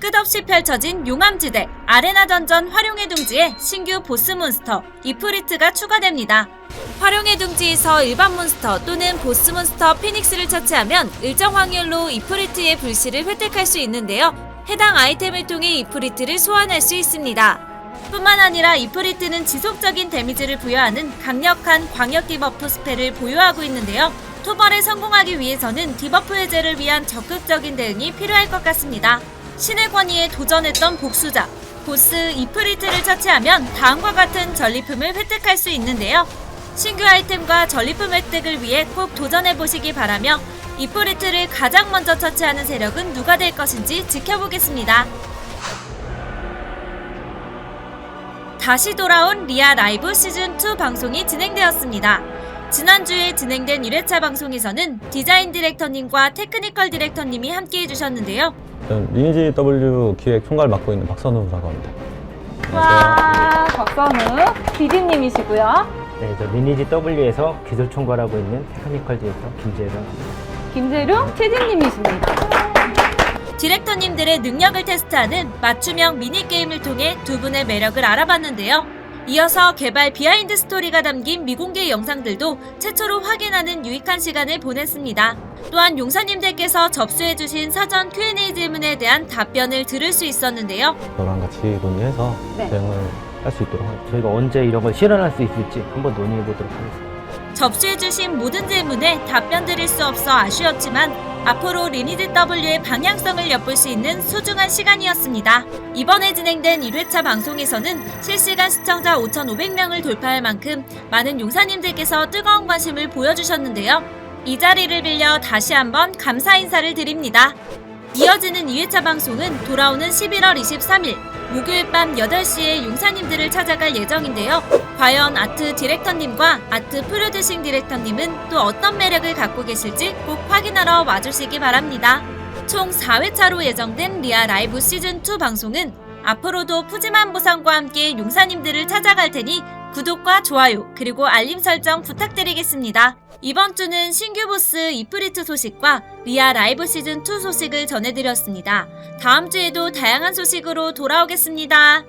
끝없이 펼쳐진 용암지대 아레나 던전 활용의 둥지에 신규 보스 몬스터 이프리트가 추가됩니다. 활용의 둥지에서 일반 몬스터 또는 보스 몬스터 피닉스를 처치하면 일정 확률로 이프리트의 불씨를 획득할 수 있는데요. 해당 아이템을 통해 이프리트를 소환할 수 있습니다. 뿐만 아니라 이프리트는 지속적인 데미지를 부여하는 강력한 광역 디버프 스펠을 보유하고 있는데요. 토벌에 성공하기 위해서는 디버프 해제를 위한 적극적인 대응이 필요할 것 같습니다. 신의 권위에 도전했던 복수자, 보스 이프리트를 처치하면 다음과 같은 전리품을 획득할 수 있는데요. 신규 아이템과 전리품 획득을 위해 꼭 도전해 보시기 바라며 이프리트를 가장 먼저 처치하는 세력은 누가 될 것인지 지켜보겠습니다. 다시 돌아온 리아 라이브 시즌2 방송이 진행되었습니다. 지난주에 진행된 1회차 방송에서는 디자인 디렉터님과 테크니컬 디렉터님이 함께 해주셨는데요. 저는 리니지 W 기획 총괄 맡고 있는 박선우 라고 합니다. 와, 박선우 PD님이시고요. 네, 저 리니지 W에서 기술 총괄하고 있는 테크니컬 디렉터 김재령. 김재룡 PD님이십니다. 디렉터님들의 능력을 테스트하는 맞춤형 미니게임을 통해 두 분의 매력을 알아봤는데요. 이어서 개발 비하인드 스토리가 담긴 미공개 영상들도 최초로 확인하는 유익한 시간을 보냈습니다. 또한 용사님들께서 접수해주신 사전 Q&A 질문에 대한 답변을 들을 수 있었는데요. 저랑 같이 논의해서 네. 대응을 할 수 있도록 하겠습니다. 저희가 언제 이런 걸 실현할 수 있을지 한번 논의해 보도록 하겠습니다. 접수해주신 모든 질문에 답변 드릴 수 없어 아쉬웠지만 앞으로 리니드 W의 방향성을 엿볼 수 있는 소중한 시간이었습니다. 이번에 진행된 1회차 방송에서는 실시간 시청자 5,500명을 돌파할 만큼 많은 용사님들께서 뜨거운 관심을 보여주셨는데요. 이 자리를 빌려 다시 한번 감사 인사를 드립니다. 이어지는 2회차 방송은 돌아오는 11월 23일 목요일 밤 8시에 용사님들을 찾아갈 예정인데요. 과연 아트 디렉터님과 아트 프로듀싱 디렉터님은 또 어떤 매력을 갖고 계실지 꼭 확인하러 와주시기 바랍니다. 총 4회차로 예정된 리아 라이브 시즌2 방송은 앞으로도 푸짐한 보상과 함께 용사님들을 찾아갈 테니 구독과 좋아요 그리고 알림 설정 부탁드리겠습니다. 이번 주는 신규 보스 이프리트 소식과 리아 라이브 시즌 2 소식을 전해드렸습니다. 다음 주에도 다양한 소식으로 돌아오겠습니다.